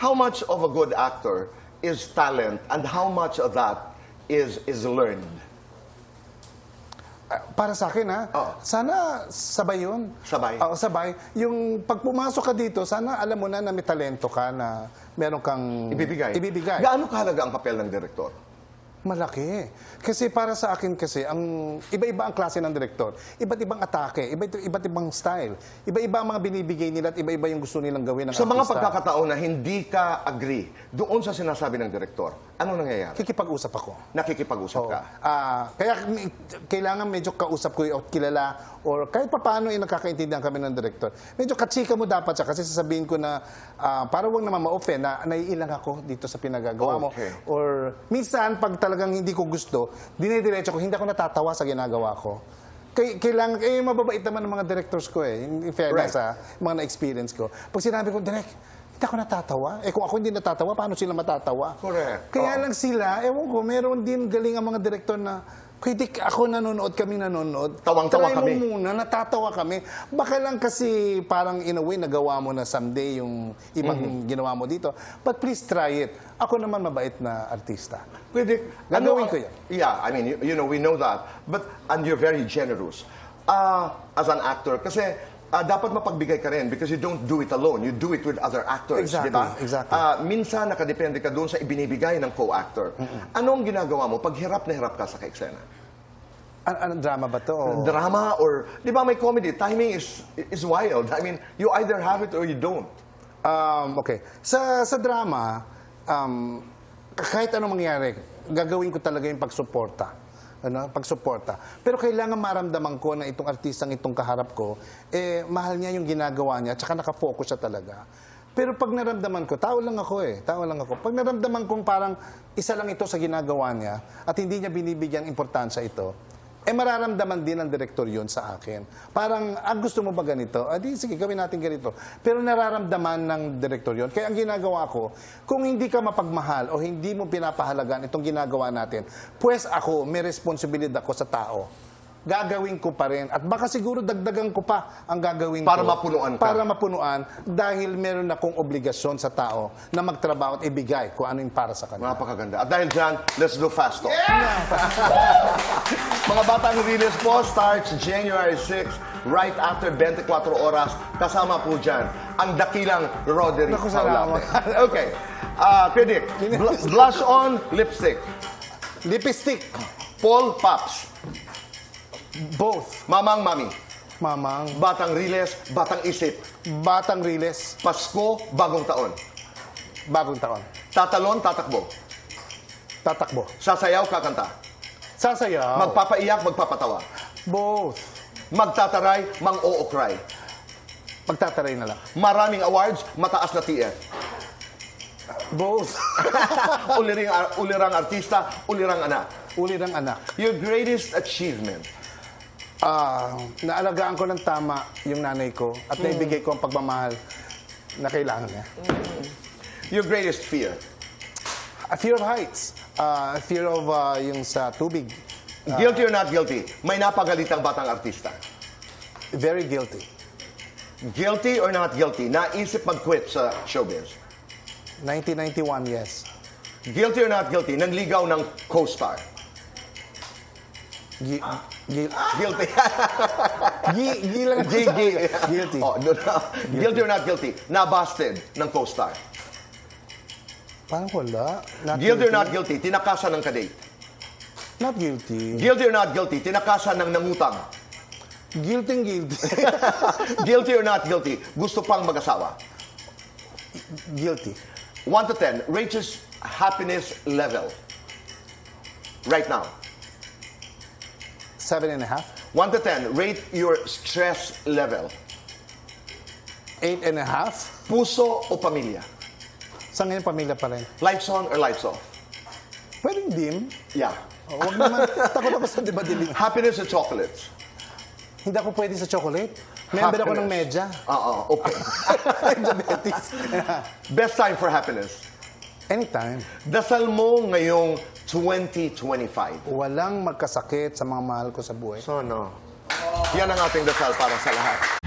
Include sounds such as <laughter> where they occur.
how much of a good actor is talent and how much of that is is learned? Ah, Para sa akin, ha? Oo. Sana sabay yun. Sabay. Oo, sabay. Yung pag pumasok ka dito, sana alam mo na na may talento ka, na meron kang... Ibibigay. Ibibigay. Gaano kahalaga ang papel ng direktor? Malaki. Kasi para sa akin kasi, ang iba-iba ang klase ng direktor. Iba't ibang atake, iba't, iba't ibang style. Iba-iba ang mga binibigay nila at iba-iba yung gusto nilang gawin ng Sa mga artista. pagkakataon na hindi ka agree doon sa sinasabi ng direktor, ano nangyayari? Kikipag-usap ako. Nakikipag-usap Oo. ka. Ah, kaya may- kailangan medyo kausap ko o kilala or kahit pa paano yung nakakaintindihan kami ng director. Medyo katsika mo dapat siya kasi sasabihin ko na ah, para wag naman ma-offend na naiilang ako dito sa pinagagawa mo. Okay. Or minsan pag talagang hindi ko gusto, dinidiretso ko, hindi ako natatawa sa ginagawa ko. Kay, kailangan, eh, mababait naman ng mga directors ko eh. In in fairness Right. ha, mga na-experience ko. Pag sinabi ko, direct, hindi ako natatawa. Eh kung ako hindi natatawa, paano sila matatawa? Correct. Kaya Oo. lang sila, ewan ko, meron din galing ang mga direktor na, pwede k- ako nanonood, kami nanonood. Tawang-tawa Try kami." mo muna, natatawa kami. Baka lang kasi parang in a way, nagawa mo na someday yung ibang Mm-hmm. ginawa mo dito. But please try it. Ako naman mabait na artista. Pwede. Gagawin ano- ko yan. Yeah, I mean, you, you know, we know that. But, and you're very generous. Uh, as an actor, kasi uh, dapat mapagbigay ka rin because you don't do it alone. You do it with other actors, Exactly, di ba? exactly. Uh, minsan, nakadepende ka doon sa ibinibigay ng co-actor. Anong ginagawa mo pag hirap na hirap ka sa kaeksena? An anong drama ba to? Drama or, di ba may comedy, timing is is wild. I mean, you either have it or you don't. Um, okay. Sa sa drama, um, kahit anong mangyari, gagawin ko talaga yung pagsuporta. Ano, pagsuporta. Pero kailangan maramdaman ko na itong artistang itong kaharap ko, eh, mahal niya yung ginagawa niya, tsaka nakafocus siya talaga. Pero pag naramdaman ko, tao lang ako eh, tao lang ako. Pag naramdaman kong parang isa lang ito sa ginagawa niya at hindi niya binibigyan importansya ito, eh mararamdaman din ng direktor yun sa akin. Parang, ah, gusto mo ba ganito? Ah, di, sige, gawin natin ganito. Pero nararamdaman ng direktor yun. Kaya ang ginagawa ko, kung hindi ka mapagmahal o hindi mo pinapahalagan itong ginagawa natin, pues ako, may responsibilidad ako sa tao. Gagawin ko pa rin. At baka siguro dagdagan ko pa ang gagawin Para ko. mapunuan ka. Para mapunuan. Dahil meron akong obligasyon sa tao na magtrabaho at ibigay kung ano yung para sa kanila. Napakaganda. At dahil dyan, let's do fast talk. <laughs> Mga batang release po starts January 6, right after 24 oras. Kasama po dyan ang dakilang Roderick Naku, salamat. Paulate. <laughs> okay. Uh, predict. Bl- blush on, lipstick. Lipstick. Paul Paps. Both. Mamang Mami. Mamang. Batang Riles, Batang Isip. Batang Riles. Pasko, Bagong Taon. Bagong taon. Tatalon, tatakbo. Tatakbo. Sasayaw, kakanta. Sasayaw. Magpapaiyak, magpapatawa. Both. Magtataray, mang-ookray. Magtataray na lang. Maraming awards, mataas na TF. Both. <laughs> ulirang, ulirang artista, ulirang anak. Uli ng anak. Your greatest achievement. Ah, naalagaan ko ng tama yung nanay ko at naibigay ko ang pagmamahal na kailangan niya. Your greatest fear. A fear of heights. Ah, a fear of ah, yung sa tubig. Guilty or not guilty, may napagalitang batang artista. Very guilty. Guilty or not guilty, naisip mag-quit sa showbiz. 1991, yes. Guilty or not guilty, nangligaw ng co-star. Gi- gi- Guilty. <laughs> gi lang sa- gi- <laughs> Guilty. Oh, no, no. Guilty or not guilty, nabasted ng co-star. Parang wala. Not Guilty or not guilty, tinakasan ng kadate. Not guilty. Guilty or not guilty, tinakasan ng nangutang. Guilty, guilty. <laughs> Guilty or not guilty, gusto pang mag-asawa. guilty. 1 to 10, rate his happiness level. Right now. Seven and a half. 1 to 10, rate your stress level. Eight and a half. Puso o pamilya? Sa ngayon, pamilya pa rin. Lights on or lights off? Pwedeng dim. Yeah. Oh, Huwag naman. <laughs> Takot ako sa di ba dilim. Happiness or chocolates? Hindi ako pwede sa chocolate. Member ako ng Happiness. medya. Oo, okay. <laughs> Diabetes. Best time for happiness? Anytime. Dasal mo ngayong 2025. Walang magkasakit sa mga mahal ko sa buhay. So, no. Yan ang ating dasal para sa lahat.